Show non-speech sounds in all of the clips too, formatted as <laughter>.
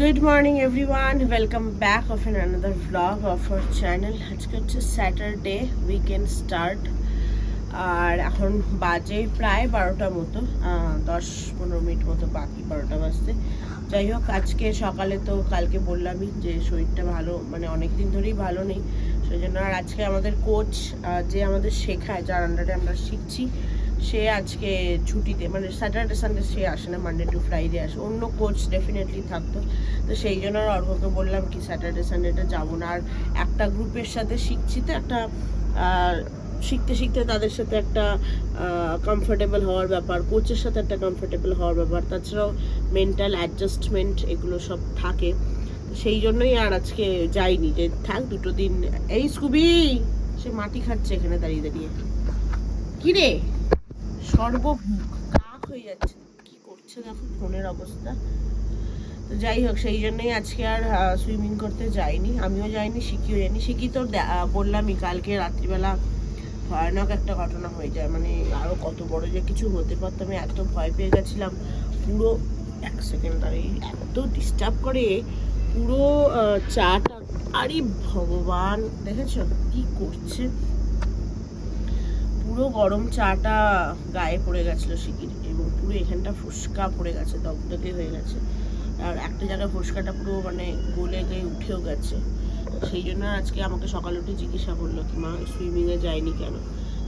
Good morning everyone welcome back of an another vlog of our channel আজকে হচ্ছে Saturday weekend start আর এখন বাজে প্রায় বারোটা মতো দশ পনেরো মিনিট মতো বাকি, বারোটা বাজতে যাই হোক, আজকে সকালে তো কালকে বললামই যে শরীরটা ভালো মানে অনেক দিন ধরেই ভালো নেই। সেই জন্য আর আজকে আমাদের কোচ যে আমাদের শেখায়, যার আন্ডারে আমরা শিখছি সে আজকে ছুটিতে মানে স্যাটারডে সানডে সে আসে না মানডে টু ফ্রাইডে আসে। অন্য কোচ ডেফিনেটলি থাকতো। তো সেই জন্য আর অর্ঘকে বললাম কি স্যাটারডে সানডেটা যাব না। আর একটা গ্রুপের সাথে শিখছি তো একটা শিখতে শিখতে তাদের সাথে একটা কমফোর্টেবল হওয়ার ব্যাপার কোচের সাথে একটা কমফোর্টেবল হওয়ার ব্যাপার, তাছাড়াও মেন্টাল অ্যাডজাস্টমেন্ট এগুলো সব থাকে। সেই জন্যই আর আজকে যাইনি, যে থাক দুটো দিন। এই স্কুবি, সে মাটি খাচ্ছে এখানে দাঁড়িয়ে দাঁড়িয়ে। কি কাক হয়ে যাচ্ছে। কি করছে দেখো ফোনের অবস্থা। তো যাই হোক, সেই জন্যই আজকে আর সুইমিং করতে যাইনি। আমিও যাইনি, শিখিও যাইনি। শিখি তো বললামই, কালকে রাত্রিবেলা ভয়ানক একটা ঘটনা হয়ে যায়। মানে আরও কত বড় যে কিছু হতে পারতো, আমি এত ভয় পেয়ে গেছিলাম। পুরো এক সেকেন্ড দাঁড়িয়ে এত ডিস্টার্ব করে, পুরো চাটা, আরে ভগবান, দেখেছ? কি করছে? পুরো গরম চাটা গায়ে পড়ে গেছিল শিকির এবং পুরো এখানটা ফুসকা পড়ে গেছে, দগদগে হয়ে গেছে। আর একটা জায়গায় ফুসকাটা পুরো মানে গলে গিয়ে উঠেও গেছে। সেই জন্য আজকে আমাকে সকালে উঠে জিজ্ঞাসা করল কি, মা সুইমিংয়ে যায়নি কেন?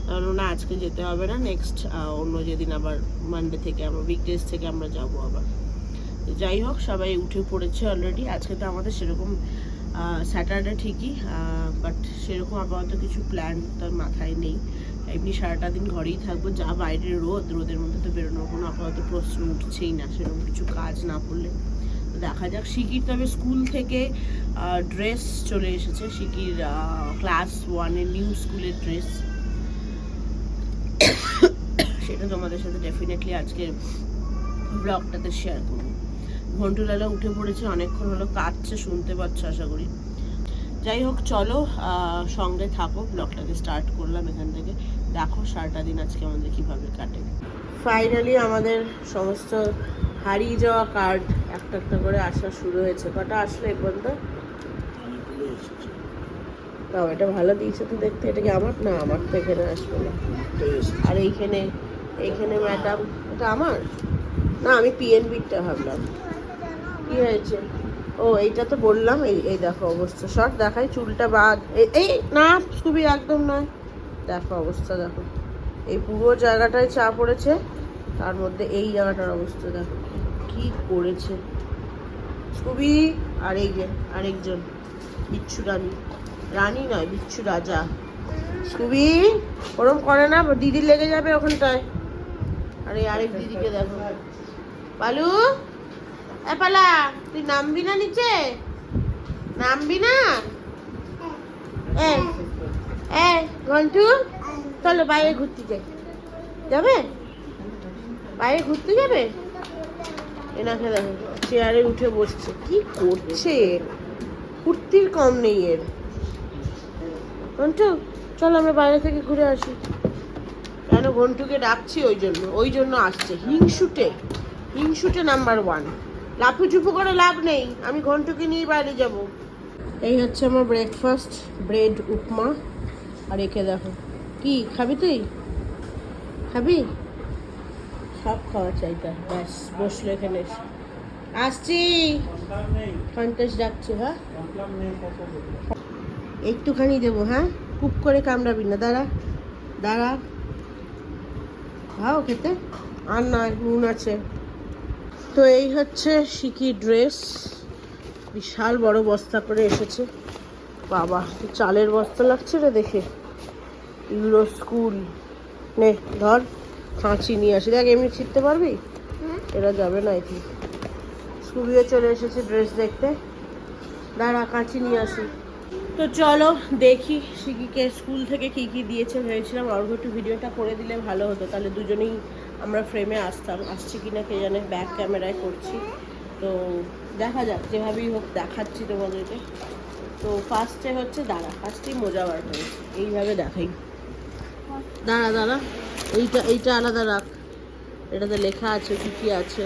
কারণ না, আজকে যেতে হবে না নেক্সট অন্য যেদিন আবার মানডে থেকে আমরা উইকডেজ থেকে আমরা যাব আবার। যাই হোক, সবাই উঠে পড়েছে অলরেডি আজকে তো আমাদের সেরকম স্যাটারডে ঠিকই বাট সেরকম আপাতত কিছু প্ল্যান তার মাথায় নেই। এমনি সারাটা দিন ঘরেই থাকব, যা বাইরের রোদ, রোদের মধ্যে তো বেরোনোর কোনো আপাতত প্রশ্ন উঠছেই না, সেরকম কিছু কাজ না করলে। দেখা যাক শিকির তবে স্কুল থেকে ড্রেস চলে এসেছে শিকির ক্লাস ওয়ানের নিউ স্কুলের ড্রেস সেটা তোমাদের সাথে ডেফিনেটলি আজকে ব্লগটাতে শেয়ার করব। ঘন্টুলালা উঠে পড়েছে, অনেকক্ষণ হলো কাঁদছে, শুনতে পাচ্ছ আশা করি। যাই হোক, চলো সঙ্গে থাকো, ব্লগটাকে স্টার্ট করলাম এখান থেকে। দেখো সারাটা দিন আজকে আমাদের কীভাবে কাটে। ফাইনালি আমাদের সমস্ত হারিয়ে যাওয়া কার্ড একটা একটা করে আসা শুরু হয়েছে। কটা আসলো এ পর্যন্ত? তাও, এটা ভালো দিয়েছে তো দেখতে। এটা কি আমার? না, আমার তো এখানে আসবে না। আর এইখানে এইখানে ম্যাডাম এটা আমার? না, আমি পিএনবিটা ভাবলাম। কি হয়েছে? ও, এইটা তো বললাম, এই এই দেখো অবস্থা। শর্ট দেখাই, চুলটা বাদ। এই- না খুবই একদম নয়। দেখো অবস্থা, দেখো। এই পুরো জায়গাটায় চা পড়েছে, তার মধ্যে এই জায়গাটার অবস্থা, দেখো। কি করেছে? খুবই আর এই যে আরেকজন। বিচ্ছু রানী। রানী নয়, বিচ্ছু রাজা। খুবই ওরম করে না দিদি লেগে যাবে ওখানটায়। আর, আরেক দিদিকে দেখো। পালু পালা, তুই নামবি না নিচে? নামবি না? এ এ, ঘন্টু, চলো বাইরে ঘুরতে যাই। যাবে? বাইরে ঘুরতে যাবে? এনাকে দেখো চেয়ারে উঠে বসছে। কি করছে? কুর্তির কম নেই এর। ঘন্টু, চল আমরা বাইরে থেকে ঘুরে আসি। কেন? ঘন্টুকে ডাকছি ওই জন্য ওই জন্য আসছে। হিংসুটে হিংসুটে নাম্বার ওয়ান লাফু চুপু করে লাভ নেই। আমি ঘন্টুকে নিয়ে বাইরে যাব। এই হচ্ছে আমার ব্রেকফাস্ট ব্রেড উপমা। আর একে দেখো। কি, খাবি তুই? খাবি? সব খাওয়া চাই তার ব্যাস, বসল এখানে আসছি। সন্তোষ ডাকছে হ্যাঁ? একটুখানি দেবো হ্যাঁ? কুপ করে কামড়াবি না। দাঁড়া দাঁড়া। খাও খেতে। আর নয় নুন আছে। তো এই হচ্ছে শিকি ড্রেস। বিশাল বড় বস্তা করে এসেছে। বাবা চালের বস্তা লাগছে রে দেখে। Euro school. নে ধর খাঁচি নিয়ে আসি। দেখ এমনি ছিটতে পারবি? এরা যাবে না এটি স্কুবিও চলে এসেছে ড্রেস দেখতে। দাঁড়া কাঁচি নিয়ে আসি। তো চলো দেখি শিকিকে স্কুল থেকে কি কি দিয়েছে। ভেবেছিলাম অর্ঘ একটু ভিডিওটা করে দিলে ভালো হতো। তাহলে দুজনেই আমরা ফ্রেমে আসতাম। আসছি কি না কে জানে ব্যাক ক্যামেরায় করছি। তো দেখা যাক যেভাবেই হোক দেখাচ্ছি তোমাদেরকে। তো ফার্স্টে হচ্ছে দাঁড়া ফার্স্টেই মোজা বার করেছি এইভাবে দেখাই। দাঁড়া দাঁড়া। এইটা এইটা আলাদা রাখ। এটাতে লেখা আছে কি কি আছে।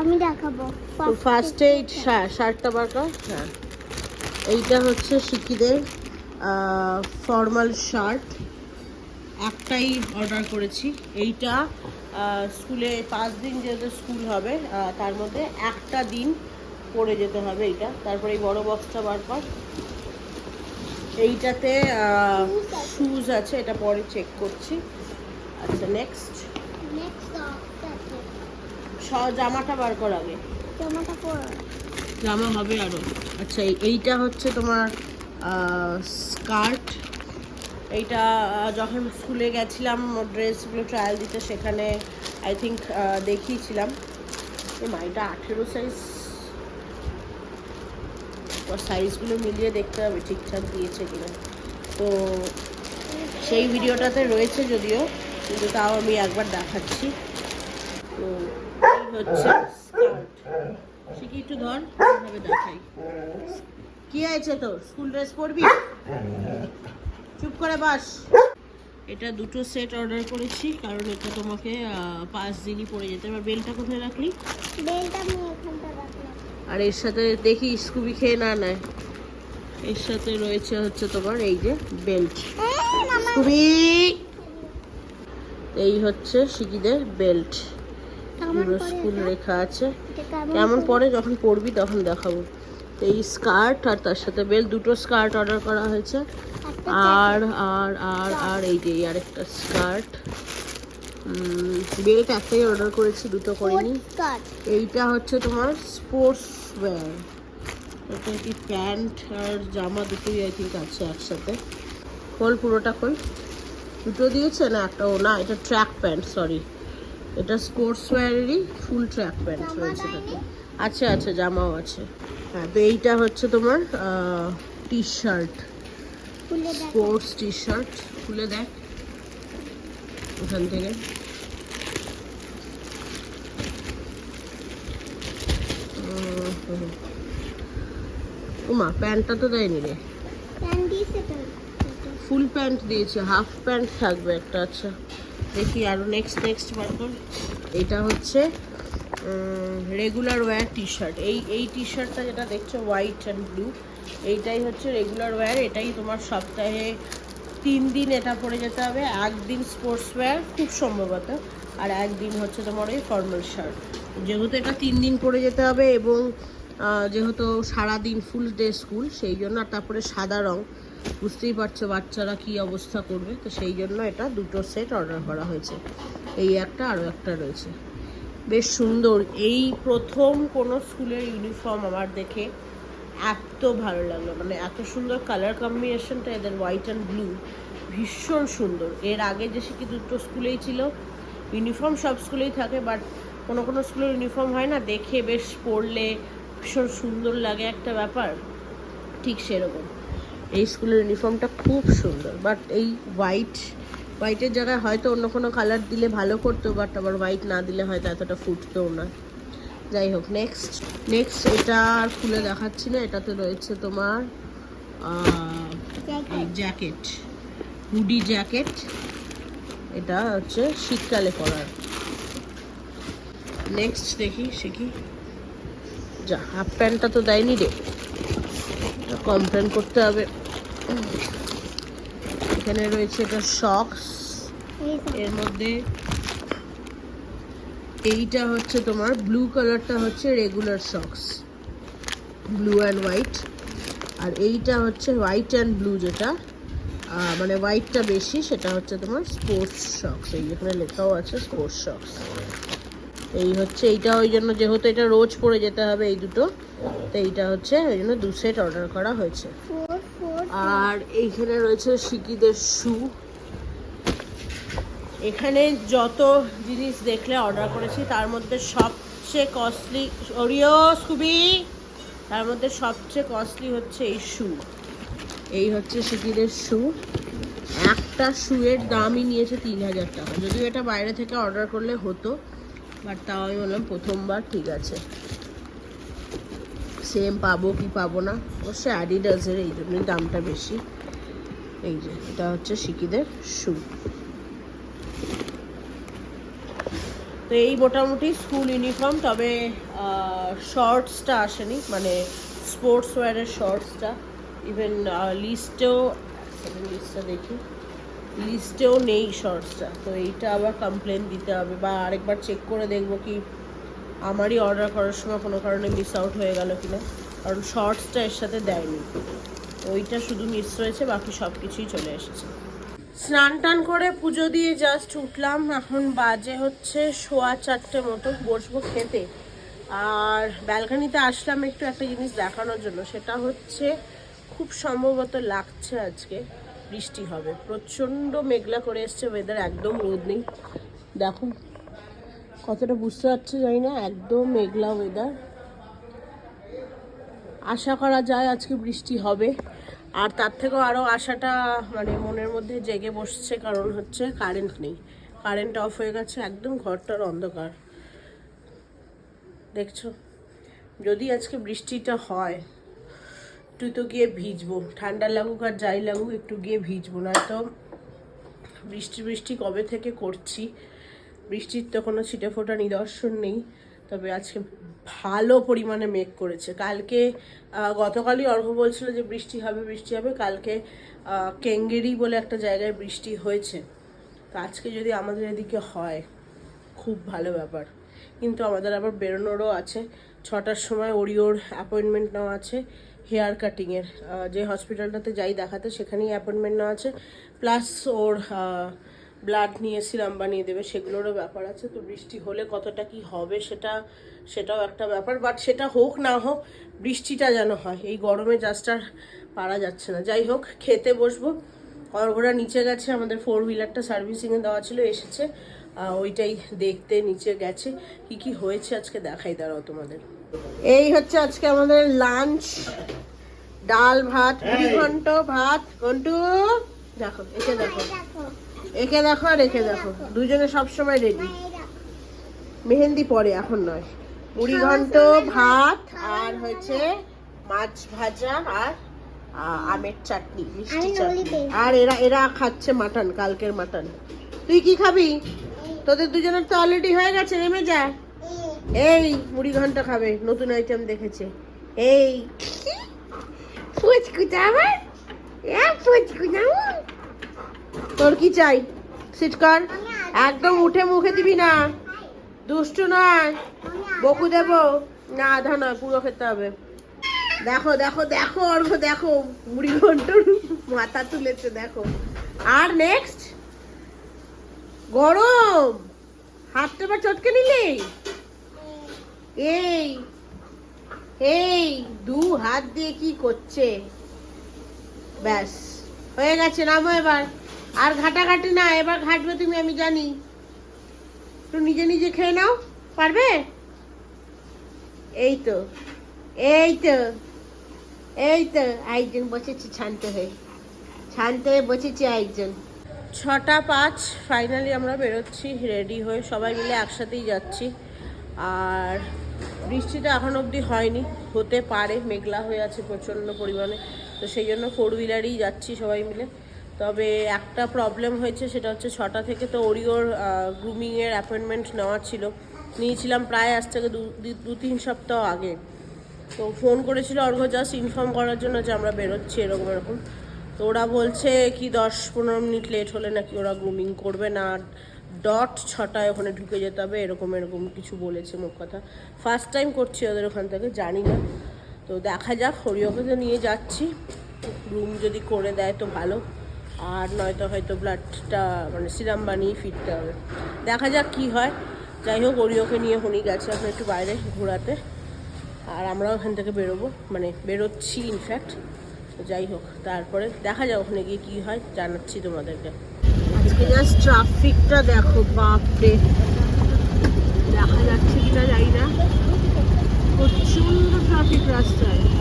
আমি দেখাবো। তো ফার্স্ট এইড শার্টটা বার কর। হ্যাঁ। এইটা হচ্ছে শিকিদের ফর্মাল শার্ট একটাই অর্ডার করেছি। এইটা স্কুলে পাঁচ দিন যেহেতু স্কুল হবে তার মধ্যে একটা দিন পড়ে যেতে হবে এইটা। তারপরে এই বড় বক্সটা বার কর। এইটাতে শুজ আছে এটা পরে চেক করছি। আচ্ছা নেক্সট জামাটা বার কর আগে। জামাটা পরো। জামা হবে আরও। আচ্ছা এই- এইটা হচ্ছে তোমার স্কার্ট এইটা যখন স্কুলে গেছিলাম, ড্রেসগুলো ট্রায়াল দিতে, সেখানে আই থিঙ্ক দেখিয়েছিলাম। মাইটা আঠেরো সাইজ সাইজগুলো মিলিয়ে দেখতে হবে, ঠিকঠাক দিয়েছে কিনা। তো সেই ভিডিওটাতে রয়েছে যদিও, কিন্তু তাও আমি একবার দেখাচ্ছি। তো এই হচ্ছে শিখি একটু ধর কি হয়েছে তোর? স্কুল ড্রেস পরবি? চুপ করে বাস। এটা দুটো সেট অর্ডার করেছি কারণ এটা তোমাকে পাঁচ দিনই পরে যেতে এবার বেলটা কোথায় রাখলি? বেলটা আমি এখানটা রাখলাম। আর এর সাথে দেখি স্কুবি খেয়ে না নেয়। এর সাথে রয়েছে হচ্ছে তোমার এই যে বেল্ট। স্কুবি! এই হচ্ছে শিকিদের বেল্ট। পুরো স্কুল? লেখা আছে। কেমন পরে যখন পড়বি তখন দেখাবো। তো এই স্কার্ট আর তার সাথে বেল দুটো স্কার্ট অর্ডার করা হয়েছে। আর আর আর আর এই যে আরেকটা স্কার্ট। বেল্ট একটাই অর্ডার করেছি দুটো করিনি। এইটা হচ্ছে তোমার স্পোর্টস ওয়্যার এটা কি প্যান্ট আর জামা দুটোই আই থিঙ্ক আছে একসাথে। খোল পুরোটা খোল। দুটো দিয়েছে না একটা? ও না এটা ট্র্যাক প্যান্ট সরি এটা স্পোর্টস ওয়্যারেরই ফুল ট্র্যাক প্যান্ট রয়েছে দেয়নি? আছে আছে জামাও আছে। হ্যাঁ তো এইটা হচ্ছে তোমার T shirt sports T shirt খুলে দেখ। ওখান থেকে। ওমা প্যান্টটা তো দেয়নি রে। ফুল প্যান্ট দিয়েছে হাফ প্যান্ট থাকবে একটা আচ্ছা। দেখি আরও নেক্সট নেক্সট বার এটা হচ্ছে রেগুলার ওয়্যার টি শার্ট এই এই টি শার্টটা যেটা দেখছ হোয়াইট অ্যান্ড ব্লু এইটাই হচ্ছে রেগুলার ওয়্যার এটাই তোমার সপ্তাহে তিন দিন এটা পরে যেতে হবে। একদিন স্পোর্টস ওয়্যার খুব সম্ভবত। আর একদিন হচ্ছে তোমার ওই ফর্মাল শার্ট যেহেতু এটা তিন দিন পরে যেতে হবে এবং যেহেতু সারাদিন ফুল ডে স্কুল সেই জন্য আর তারপরে সাদা রং। বুঝতেই পারছ বাচ্চারা কি অবস্থা করবে। তো সেই জন্য এটা দুটো সেট অর্ডার করা হয়েছে। এই একটা আরও একটা রয়েছে। বেশ সুন্দর। এই প্রথম কোনো স্কুলের ইউনিফর্ম আমার দেখে এত ভালো লাগল। মানে এত সুন্দর কালার কম্বিনেশনটা এদের হোয়াইট অ্যান্ড ব্লু ভীষণ সুন্দর। এর আগে যে শিখি দুটো স্কুলেই ছিল ইউনিফর্ম সব স্কুলেই থাকে বাট কোনো কোনো স্কুলের ইউনিফর্ম হয় না, দেখে বেশ পরলে ভীষণ সুন্দর লাগে একটা ব্যাপার। ঠিক সেরকম। এই স্কুলের ইউনিফর্মটা খুব সুন্দর বাট এই হোয়াইট হোয়াইটের জায়গায় হয়তো অন্য কোনো কালার দিলে ভালো করতো বাট আবার হোয়াইট না দিলে হয়তো এতটা ফুটতেও না। যাই হোক নেক্সট নেক্সট এটা আর খুলে দেখাচ্ছি না, এটাতে রয়েছে তোমার জ্যাকেট হুডি জ্যাকেট এটা হচ্ছে শীতকালে পরার। নেক্সট দেখি শিখি যা হাফ প্যান্টটা তো দেয়নি রে। কমপ্লেন করতে হবে। এখানে রয়েছে এটা এই এর মধ্যে এইটা হচ্ছে তোমার ব্লু কালারটা হচ্ছে regular socks blue and white আর এইটা হচ্ছে হোয়াইট অ্যান্ড ব্লু যেটা মানে হোয়াইটটা বেশি, সেটা হচ্ছে তোমার স্পোর্টস শক্স এই যেখানে লেখাও আছে স্পোর্টস শক্স এই হচ্ছে, এইটা ওই জন্য যেহেতু এটা রোজ পরে যেতে হবে এই দুটো, তো এইটা হচ্ছে ওই জন্য দু সেট অর্ডার করা হয়েছে। আর এইখানে রয়েছে শিকিদের শু। এখানে যত জিনিস দেখলে অর্ডার করেছি, তার মধ্যে সবচেয়ে কস্টলি ওরিও স্কুবি তার মধ্যে সবচেয়ে কস্টলি হচ্ছে এই শু। এই হচ্ছে শিকিদের শু। একটা শুয়ের দামই নিয়েছে তিন হাজার টাকা। যদিও এটা বাইরে থেকে অর্ডার করলে হতো বাট তাও আমি বললাম প্রথমবার ঠিক আছে। সেম পাবো কি পাবো না? অবশ্যই অ্যাডিডাসের এই জন্যই দামটা বেশি। এই যে, এটা হচ্ছে শিকিদের শু তো এই মোটামুটি স্কুল ইউনিফর্ম তবে শর্টসটা আসেনি মানে স্পোর্টস ওয়্যারের শর্টসটা ইভেন লিস্টেও লিস্টটা দেখি। লিস্টেও নেই শর্টসটা তো এইটা আবার কমপ্লেন দিতে হবে, বা আরেকবার চেক করে দেখব কি আমারই অর্ডার করার সময় কোনো কারণে মিস আউট হয়ে গেল কিনা। কারণ শর্টসটা এর সাথে দেয়নি। ওইটা শুধু মিস রয়েছে, বাকি সব কিছুই চলে এসেছে। স্নান টান করে পুজো দিয়ে জাস্ট উঠলাম। এখন বাজে হচ্ছে সোয়া চারটে মতো, বসবো খেতে। আর ব্যালকানিতে আসলাম একটু একটা জিনিস দেখানোর জন্য। সেটা হচ্ছে খুব সম্ভবত লাগছে আজকে, বৃষ্টি হবে। প্রচণ্ড মেঘলা করে এসছে ওয়েদার একদম রোদ নেই। দেখুন কতটা বুঝতে পারছে জানি না, একদম মেঘলা ওয়েদার আশা করা যায় আজকে বৃষ্টি হবে। আর তার থেকেও আরও আশাটা মানে মনের মধ্যে জেগে বসছে কারণ হচ্ছে কারেন্ট নেই। কারেন্ট অফ হয়ে গেছে, একদম ঘরটার অন্ধকার। দেখছ? যদি আজকে বৃষ্টিটা হয়, তুই তো গিয়ে ভিজবো। ঠান্ডা লাগুক আর যাই লাগুক, একটু গিয়ে ভিজবো। না তো বৃষ্টি বৃষ্টি কবে থেকে করছি? বৃষ্টির তো কোনো ছিটে ফোটা নিদর্শন নেই, তবে আজকে ভালো পরিমাণে মেঘ করেছে। কালকে গতকালই অর্ঘ বলছিল যে বৃষ্টি হবে বৃষ্টি হবে। কালকে কেঙ্গেরি বলে একটা জায়গায় বৃষ্টি হয়েছে। তো আজকে যদি আমাদের এদিকে হয়, খুব ভালো ব্যাপার। কিন্তু আমাদের আবার বেরোনোরও আছে। ছটার সময় ওরিওর অ্যাপয়েন্টমেন্ট নেওয়া আছে হেয়ার কাটিংয়ের যে হসপিটালটাতে যাই দেখাতে, সেখানেই অ্যাপয়েন্টমেন্ট নেওয়া আছে। প্লাস ওর ব্লাড নিয়ে সিরাম বানিয়ে দেবে সেগুলোরও ব্যাপার আছে। তো বৃষ্টি হলে কতটা কি হবে সেটা সেটাও একটা ব্যাপার। বাট সেটা হোক না হোক বৃষ্টিটা যেন হয়। এই গরমে জাস্ট আর পারা যাচ্ছে না। যাই হোক খেতে বসবো। অর্ঘরা নিচে গেছে আমাদের ফোর হুইলারটা সার্ভিসিংয়ে দেওয়া ছিল এসেছে। ওইটাই দেখতে নিচে গেছে। কি কি হয়েছে আজকে দেখাই দাঁড়াও তোমাদের। এই হচ্ছে আজকে আমাদের লাঞ্চ ডাল ভাত মুড়ি ঘন্ট ভাত। ঘন্টু দেখো দেখো। দেখো। একে দেখো আর একে দেখো। দুজনে সবসময় রেডি মেহেন্দি পরে এখন নয়। মুড়ি ঘন্ট ভাত আর হয়েছে মাছ ভাজা আর আমের চাটনি মিষ্টি চাটনি। আর এরা এরা খাচ্ছে মাটন কালকের মাটন। তুই কি খাবি? তোদের দুজনের তো অলরেডি হয়ে গেছে নেমে যা। এই মুড়ি ঘন্ট খাবে নতুন আইটেম দেখেছে। এই। ফুচকুটা আমার। ফুচকুটা। তোর কি চাই? সিট কর। একদম উঠে মুখে দিবি না। দুষ্টু নয়। বকু দেব। না, আধা নয়, পুরো খেতে হবে। দেখো দেখো দেখো, অর্ঘ, দেখো। মুড়ি ঘন্টর মাথা তুলেছে, দেখো। আর নেক্সট গরম। হাতটা এবার চটকে নিলি? এই এই, দু হাত দিয়ে কি করছে? ব্যাস, হয়ে গেছে, নামো এবার। আর ঘাটাঘাটি না, এবার ঘাটবে তুমি, আমি জানি। তো নিজে নিজে খেয়ে নাও, পারবে? এই তো এই তো এই তো একজন বসেছে ছানতে হয়ে। ছানতে হয়ে বসেছে একজন ছটা পাঁচ ফাইনালি আমরা বেরোচ্ছি রেডি হয়ে সবাই মিলে একসাথেই যাচ্ছি। আর বৃষ্টিটা এখন অবধি হয়নি, হতে পারে, মেঘলা হয়ে আছে প্রচণ্ড পরিমাণে। তো সেই জন্য ফোর হুইলারেই যাচ্ছি সবাই মিলে। তবে একটা প্রবলেম হয়েছে, সেটা হচ্ছে ছটা থেকে তো ওরিওর গ্রুমিংয়ের অ্যাপয়েন্টমেন্ট নেওয়া ছিল। নিয়েছিলাম প্রায় আজ থেকে দু তিন সপ্তাহ আগে। তো ফোন করেছিল অর্ঘ জাস্ট ইনফর্ম করার জন্য যে আমরা বেরোচ্ছি, এরকম এরকম। তো ওরা বলছে কি দশ পনেরো মিনিট লেট হলে নাকি ওরা গ্রুমিং করবে না। ডট ছটায় ওখানে ঢুকে যেতে হবে, এরকম এরকম কিছু বলেছে মোট কথা। ফার্স্ট টাইম করছি ওদের ওখান থেকে, জানি না। তো দেখা যাক হরিওকে তো নিয়ে যাচ্ছি। রুম যদি করে দেয় তো ভালো। আর নয়তো হয়তো ব্লাডটা মানে সিরাম বানিয়ে ফিরতে হবে। দেখা যাক কি হয়। যাই হোক, ওরিওকে নিয়ে হনি গেছে এখন একটু বাইরে ঘোরাতে। আর আমরাও ওখান থেকে বেরোবো। মানে বেরোচ্ছি ইনফ্যাক্ট যাই হোক, তারপরে দেখা যাক ওখানে গিয়ে কী হয়। জানাচ্ছি তোমাদেরকে। আজকে জাস্ট ট্রাফিকটা দেখো, বাপরে। দেখা যাচ্ছে কিনা যাই না। প্রচণ্ড ট্রাফিক রাস্তায়।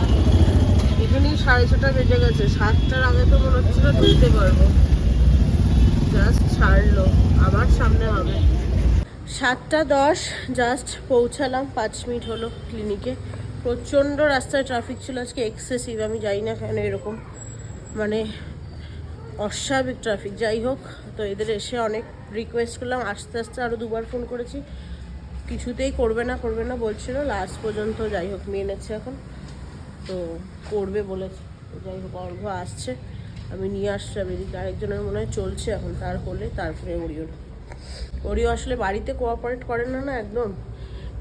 এখানেই সাড়ে ছটা বেজে গেছে। সাতটার আগে তো মনে হচ্ছিল ঢুকতে পারব। জাস্ট ছাড়লো। আবার সামনে হবে। সাতটা দশ জাস্ট পৌঁছালাম। পাঁচ মিনিট হলো ক্লিনিকে প্রচণ্ড রাস্তায় ট্রাফিক ছিল। আজকে এক্সেসিভ আমি যাই না কেন এরকম। মানে অস্বাভাবিক ট্রাফিক যাই হোক, তো এদের এসে অনেক রিকোয়েস্ট করলাম। আস্তে আস্তে আরও দুবার ফোন করেছি। কিছুতেই করবে না করবে না বলছিল। লাস্ট পর্যন্ত যাই হোক মেনেছে এখন। তো করবে বলেছে। যাই হোক, অর্ঘ আসছে। আমি নিয়ে আসলাম এদিকে আরেকজনের মনে হয় চলছে এখন, তার হলে তারপরে ওরিওর ওরিও আসলে বাড়িতে কোঅপারেট করে না না একদম?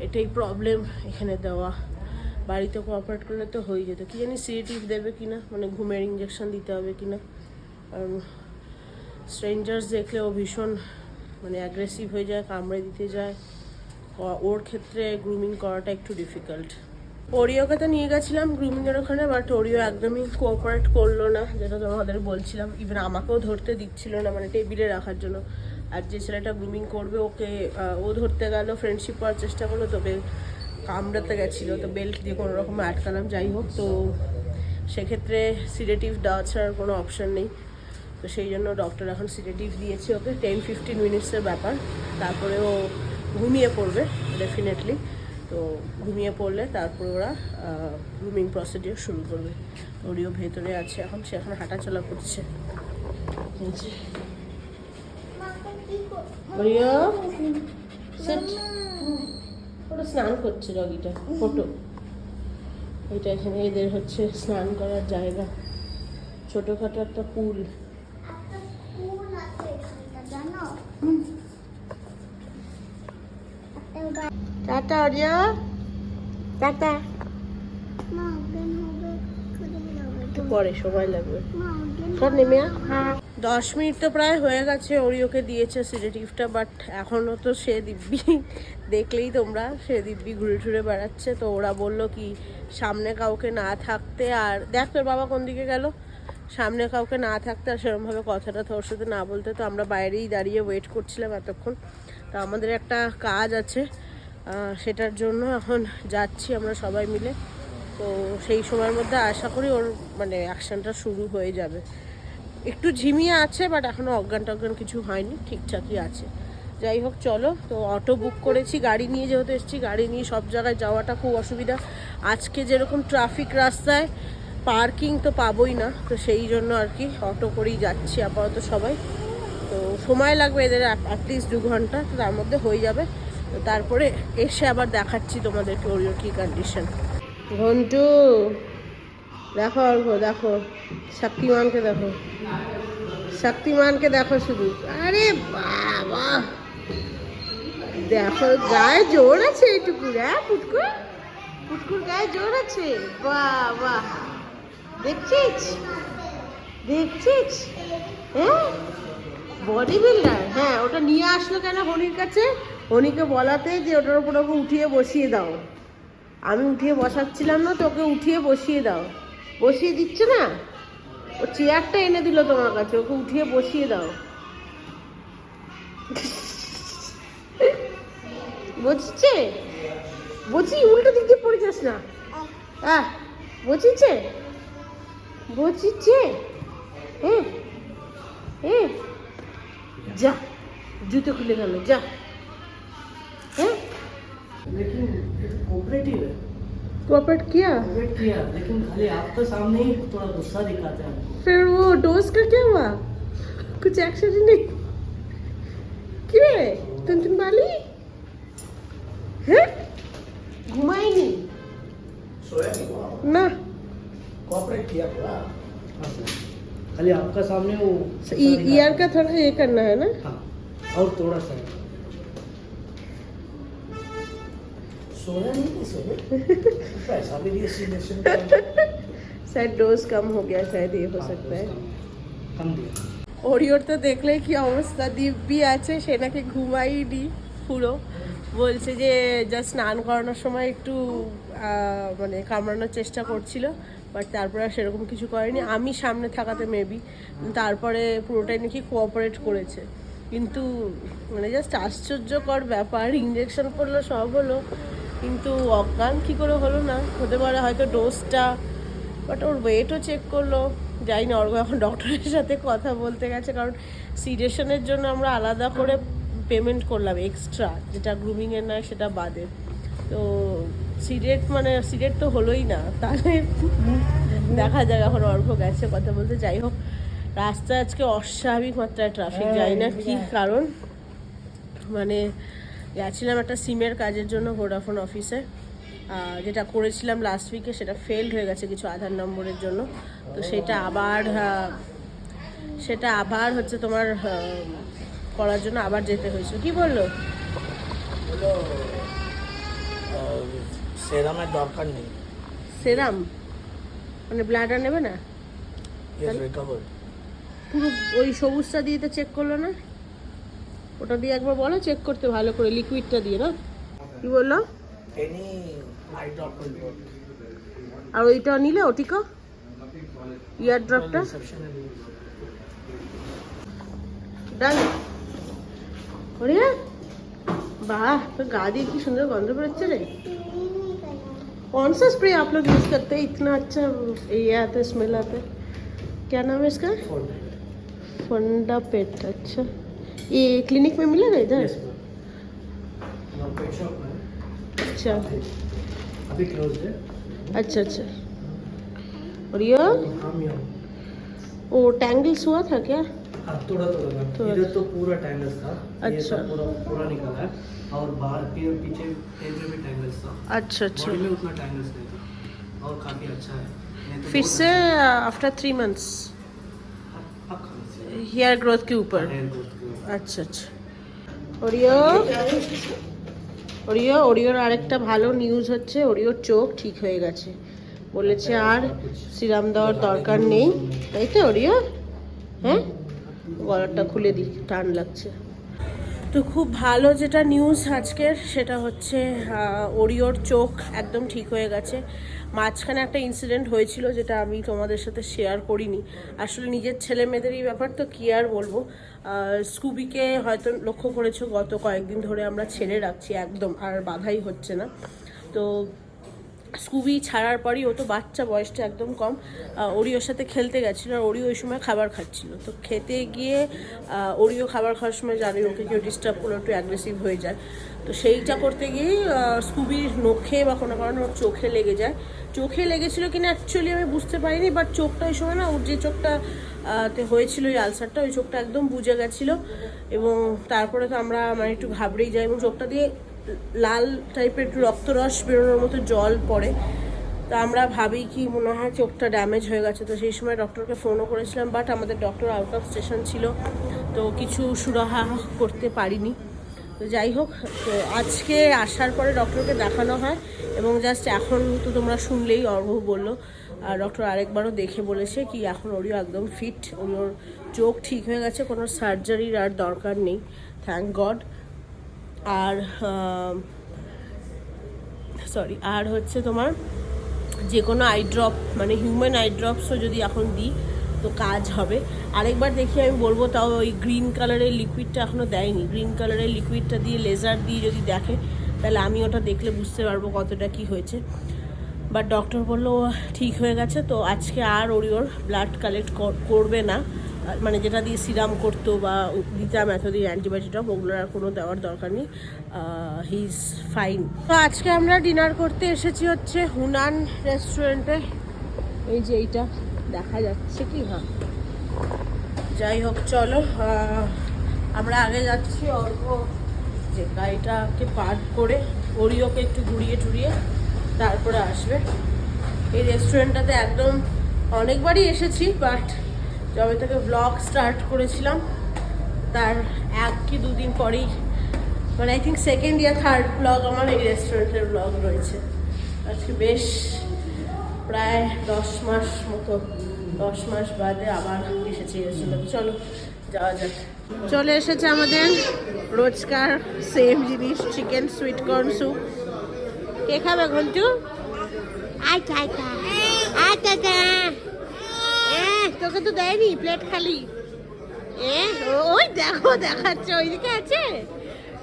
এটাই প্রবলেম এখানে দেওয়া। বাড়িতে কোঅপারেট করলে তো হয়ে যেত। কি জানি সিরিটিভ দেবে কি না মানে ঘুমের ইঞ্জেকশন দিতে হবে কি না কারণ স্ট্রেঞ্জার্স দেখলে ও ভীষণ মানে অ্যাগ্রেসিভ হয়ে যায়, কামড়ে দিতে যায়। ওর ক্ষেত্রে গ্রুমিং করাটা একটু ডিফিকাল্ট ওরিওকে তো নিয়ে গেছিলাম গ্রুমিংয়ের ওখানে বাট ওরিও একদমই কোঅপারেট করল না, যেটা তোমাদের বলছিলাম। ইভেন আমাকেও ধরতে দিচ্ছিল না মানে টেবিলে রাখার জন্য। আর যে ছেলেটা গ্রুমিং করবে, ওকে ও ধরতে গেল ফ্রেন্ডশিপ করার চেষ্টা করল তোকে কামড়াতে গেছিল, তো বেল্ট দিয়ে কোনো রকম আটকালাম, যাই হোক, তো সেক্ষেত্রে সিডেটিভ দেওয়া ছাড়ার কোনো অপশন নেই। তো সেই জন্য ডক্টর এখন সিডেটিভ দিয়েছে ওকে টেন ফিফটিন মিনিটসের ব্যাপার। তারপরে ও ঘুমিয়ে পড়বে ডেফিনেটলি তো ঘুমিয়ে পড়লে তারপরে ওরা গ্রুমিং প্রসিডিওর শুরু করবে। ওরিও ভেতরে আছে এখন সে এখন হাঁটাচলা করছে। এই যে। Oreo set. ওটা স্নান করছে ডগিটা ফটো। এটা এখানে এদের হচ্ছে স্নান করার জায়গা। ছোটোখাটো একটা পুল। জানো? টাটা অরিয়া টাটা। পরে সময় লাগবে। নেমে দশ মিনিট তো প্রায় হয়ে গেছে ওরিওকে দিয়েছে সিডেটিভটা বাট এখনও তো সে দিব্যি। দেখলেই তোমরা সে দিব্যি ঘুরে ঘুরে বেড়াচ্ছে। তো ওরা বলল কি সামনে কাউকে না থাকতে আর দেখ তোর বাবা কোন দিকে গেল? সামনে কাউকে না থাকতে আর সেরকমভাবে কথাটা তোর সাথে না বলতে তো আমরা বাইরেই দাঁড়িয়ে ওয়েট করছিলাম এতক্ষণ। তো আমাদের একটা কাজ আছে সেটার জন্য এখন যাচ্ছি আমরা সবাই মিলে। তো সেই সময়ের মধ্যে আশা করি ওর মানে অ্যাকশনটা শুরু হয়ে যাবে। একটু ঝিমিয়ে আছে বাট এখনও অজ্ঞান টজ্ঞান কিছু হয়নি, ঠিকঠাকই আছে। যাই হোক, চলো। তো অটো বুক করেছি, গাড়ি নিয়ে যেহেতু এসেছি, গাড়ি নিয়ে সব জায়গায় যাওয়াটা খুব অসুবিধা। আজকে যেরকম ট্রাফিক রাস্তায় পার্কিং তো পাবোই না, তো সেই জন্য আর কি অটো করেই যাচ্ছি আপাতত সবাই। তো সময় লাগবে এদের অ্যাটলিস্ট দু ঘণ্টা, তো তার মধ্যে হয়ে যাবে। তো তারপরে এসে আবার দেখাচ্ছি তোমাদেরকে ওরিওর কী কন্ডিশন ঘন্টু, দেখো অর্ঘ, দেখো। শক্তিমানকে দেখো। শক্তিমানকে দেখো শুধু। আরে বাবা। দেখো, গায়ে জোর আছে এইটুকুর হ্যাঁ পুটকুর পুটকুর গায়ে জোর আছে। বাহ দেখছিস? দেখছিস? হ্যাঁ? বডি বিল্ডার হ্যাঁ ওটা নিয়ে আসলো কেন হনির কাছে? হনিকে বলাতে যে ওটার উপর ওকে উঠিয়ে বসিয়ে দাও। আমি উঠিয়ে বসাচ্ছিলাম না, তো ওকে উঠিয়ে বসিয়ে দাও। বসিয়ে দিচ্ছে না? ও চেয়ারটা এনে দিল তোমার কাছে, ওকে উঠিয়ে বসিয়ে দাও। বুঝছে? বলছি উল্টো দিক দিয়ে পড়ে যাস না? আহ, বুঝিছে? বুঝিছে? হ্যাঁ হ্যাঁ যা, জুতো খুলে গেল যা। लेकिन कोऑपरेटिव है। कोऑपरेट किया? कोऑपरेट किया लेकिन खाली आपके सामने ही थोड़ा गुस्सा दिखाते हैं। फिर वो डोज का क्या हुआ? कुछ एक्शन ही नहीं। क्यों है टन वाली है? घुमाई नहीं। सोया नहीं ना। कोऑपरेट किया पूरा खाली आपका सामने वो ईयर का थोड़ा ये करना है ना? हाँ और थोड़ा सा। <laughs> शायद डोज कम हो गया शायद ये हो हाँ, सकता है उसका कम दिया ওরিওর তো দেখলে কি অবস্থা দিব্যি আছে সে নাকি ঘুমাইনি পুরো বলছে যে যা স্নান করানোর সময় একটু আহ, মানে কামড়ানোর চেষ্টা করছিল বাট তারপরে আর সেরকম কিছু করেনি আমি সামনে থাকাতে মেবি তারপরে পুরোটাই নাকি কোঅপারেট করেছে কিন্তু মানে জাস্ট আশ্চর্যকর ব্যাপার ইঞ্জেকশন পড়লো সব হলো কিন্তু অজ্ঞান কী করে হলো না? হতে পারে হয়তো ডোজটা বাট ওর ওয়েটও চেক করল। যাই না অর্ঘ এখন ডক্টরের সাথে কথা বলতে গেছে কারণ সিডেশনের জন্য আমরা আলাদা করে পেমেন্ট করলাম এক্সট্রা যেটা গ্রুমিংয়ের নয় সেটা বাদে। তো সিডেট মানে সিডেট তো হলোই না। তাহলে দেখা যাক এখন অর্ঘ গেছে কথা বলতে। যাই হোক রাস্তায় আজকে অস্বাভাবিক মাত্রায় ট্রাফিক যাই না কি কারণ। মানে গেছিলাম একটা সিমের কাজের জন্য ভোডাফোন অফিসে যেটা করেছিলাম লাস্ট উইকে সেটা ফেলড হয়ে গেছে কিছু আধার নম্বরের জন্য। তো সেটা আবার সেটা আবার হচ্ছে তোমার করার জন্য আবার যেতে হয়েছিল কি বলল? বলো সেরামের দরকার নেই। সেরাম? মানে ব্লাডার নেবে না? পুরো ওই সবুজটা দিয়ে তো চেক করল না? ওটা দিয়ে একবার বলো চেক করতে ভালো করে লিকুইডটা দিয়ে না কি বললো any eye drop will work আর ওইটা নিলে ওটিকো ইয়ার ড্রপটা রিসেপশনে ডান ওরিয়া বাহ तो गা দিয়ে কি সুন্দর গন্ধ বেরোচ্ছে রে कौन सा स्प्रे आप लोग यूज करते हैं इतना अच्छा ये आता है स्मेल आता है क्या नाम है इसका फोन फंडा पेट अच्छा ये क्लिनिक में मिलेगा इधर? यस मैम पेट शॉप में अच्छा। अभी क्लोज है। अच्छा अच्छा। और ये? वो टैंगल्स हुआ था क्या? हाँ थोड़ा थोड़ा थोड़ा- इधर तो पूरा टैंगल्स था। अच्छा। पूरा पूरा निकला है। और बाहर के पीछे पेट में टैंगल्स था। अच्छा अच्छा। बॉडी में उतना टैंगल्स नहीं था। और काफ़ी अच्छा है। तो फिर से after three months hair growth के ऊपर। हेयर ग्रोथ के ऊपर। আচ্ছা আচ্ছা। ওরিও ওরিও, ওরিওর আরেকটা ভালো নিউজ হচ্ছে, ওরিওর চোখ ঠিক হয়ে গেছে। বলেছে আর সিরাম দেওয়ার দরকার নেই। তাই তো, ওরিও? হ্যাঁ? গলাটা খুলে দিই, টান লাগছে। তো খুব ভালো যেটা নিউজ আজকের, সেটা হচ্ছে ওরিওর চোখ একদম ঠিক হয়ে গেছে। মাঝখানে একটা ইনসিডেন্ট হয়েছিল যেটা আমি তোমাদের সাথে শেয়ার করিনি। আসলে নিজের ছেলে মেয়েদের এই ব্যাপার তো কী আর বলব? স্কুবিকে হয়তো লক্ষ্য করেছ, গত কয়েকদিন ধরে আমরা ছেড়ে রাখছি একদম, আর বাধাই হচ্ছে না। তো স্কুবি ছাড়ার পরই, ও তো বাচ্চা, বয়সটা একদম কম ওরিওর সাথে খেলতে গেছিল আর ওরিও ওই সময় খাবার খাচ্ছিলো। তো খেতে গিয়ে ওরিও খাবার খাওয়ার সময় জানি ওকে কেউ ডিস্টার্ব করলে একটু অ্যাগ্রেসিভ হয়ে যায়। তো সেইটা করতে গিয়েই স্কুবির নখে বা কোনো কারণে ওর চোখে লেগে যায়। চোখে লেগেছিল কিনা অ্যাকচুয়ালি আমি বুঝতে পারিনি বাট চোখটা ওই সময় না, ওর যে চোখটা তে হয়েছিল ওই আলসারটা ওই চোখটা একদম বুঝে গেছিল। এবং তারপরে তো আমরা মানে একটু ঘাবড়েই যাই এবং চোখটা দিয়ে লাল টাইপের একটু রক্তরস বেরোনোর মতো জল পড়ে। তা আমরা ভাবি কি মনে হয় চোখটা ড্যামেজ হয়ে গেছে। তো সেই সময় ডক্টরকে ফোনও করেছিলাম বাট আমাদের ডক্টর আউট অফ স্টেশন ছিল, তো কিছু সুরাহা করতে পারিনি। তো যাই হোক, তো আজকে আসার পরে ডক্টরকে দেখানো হয়, এবং জাস্ট এখন তো তোমরা শুনলেই অর্ঘ বলল। আর ডক্টর আরেকবারও দেখে বলেছে কি এখন ওরিও একদম ফিট ওর চোখ ঠিক হয়ে গেছে, কোনো সার্জারির আর দরকার নেই। থ্যাংক গড আর সরি আর হচ্ছে তোমার যে কোনো আই ড্রপ মানে হিউম্যান আই ড্রপসও যদি এখন দিই, তো কাজ হবে। আরেকবার দেখি আমি বলব, তাও ওই গ্রিন কালারের লিকুইডটা এখনও দেয়নি। গ্রিন কালারের লিকুইডটা দিয়ে লেজার দিয়ে যদি দেখে, তাহলে আমি ওটা দেখলে বুঝতে পারব কতটা কি হয়েছে। বাট ডক্টর বলল ঠিক হয়ে গেছে, তো আজকে আর ওরিওর ব্লাড কালেক্ট করবে না। মানে যেটা দিয়ে সিরাম করতো বা দিতাম, এতদিন অ্যান্টিবায়োটিক ওগুলোর আর কোনো দেওয়ার দরকার নেই। হি ইজ ফাইন তো আজকে আমরা ডিনার করতে এসেছি হচ্ছে হুনান রেস্টুরেন্টে এই যে এইটা, দেখা যাচ্ছে কি হ্যাঁ। যাই হোক, চলো আমরা আগে যাচ্ছি অল্প যে গাড়িটাকে পার্ক করে, ওরিওকে একটু ঘুরিয়ে টুরিয়ে তারপরে আসবে। এই রেস্টুরেন্টটাতে একদম অনেকবারই এসেছি বাট যবে থেকে ব্লগ স্টার্ট করেছিলাম। তার এক কি দুদিন পরেই মানে I think second year third blog আমার এই রেস্টুরেন্টের ব্লগ রয়েছে। আজকে বেশ প্রায় দশ মাস মতো, দশ মাস বাদে আবার এসেছি রেস্টুরেন্টে চলো, যাওয়া যাক। চলে এসেছে আমাদের রোজকার সেম জিনিস চিকেন সুইট কর্ন স্যুপ কে খাবে ঘন্টু? আচ্ছা আচ্ছা আচ্ছা তোকে তো দেয়নি প্লেট খালি। এ ওই দেখো দেখাচ্ছে ওইদিকে আছে।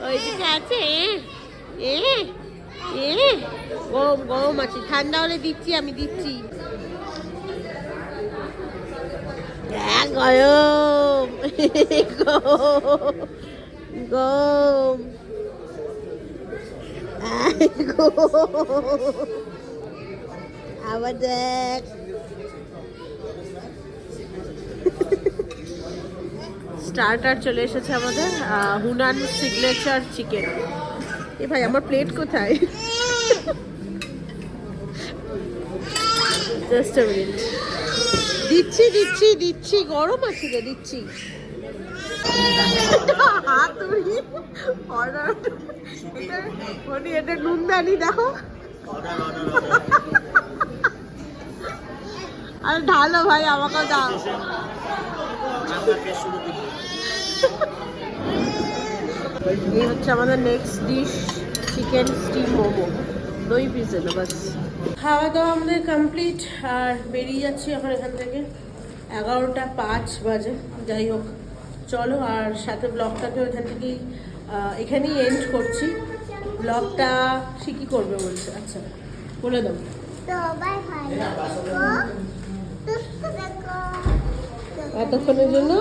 ওইদিকে আছে এ এ গরম গরম আছে ঠান্ডা হলে দিচ্ছি আমি দিচ্ছি। হ্যাঁ গরম আহ, গরম। আবার দেখ। স্টার্টার চলে এসেছে আমাদের হুনান সিগনেচার চিকেন এ ভাই, আমার প্লেট কোথায়? জাস্ট মিনিট দিচ্ছি দিচ্ছি দিচ্ছি, গরম আছে রে, দিচ্ছি। এটা দেখো। আর ঢালো ভাই আমাকে দাও। এই হচ্ছে আমাদের next dish chicken steam momo. দই পিসে না বাস। খাওয়া দাওয়া আমাদের কমপ্লিট আর বেরিয়ে যাচ্ছি এখন এখান থেকে। এগারোটা পাঁচ বাজে, যাই হোক। চলো, আর সাথে ব্লগটাকে ওইখান থেকেই এখানেই এন্ড করছি। ব্লগটা সে কী করবে বলছে? আচ্ছা বলে দাও। এতক্ষণের জন্য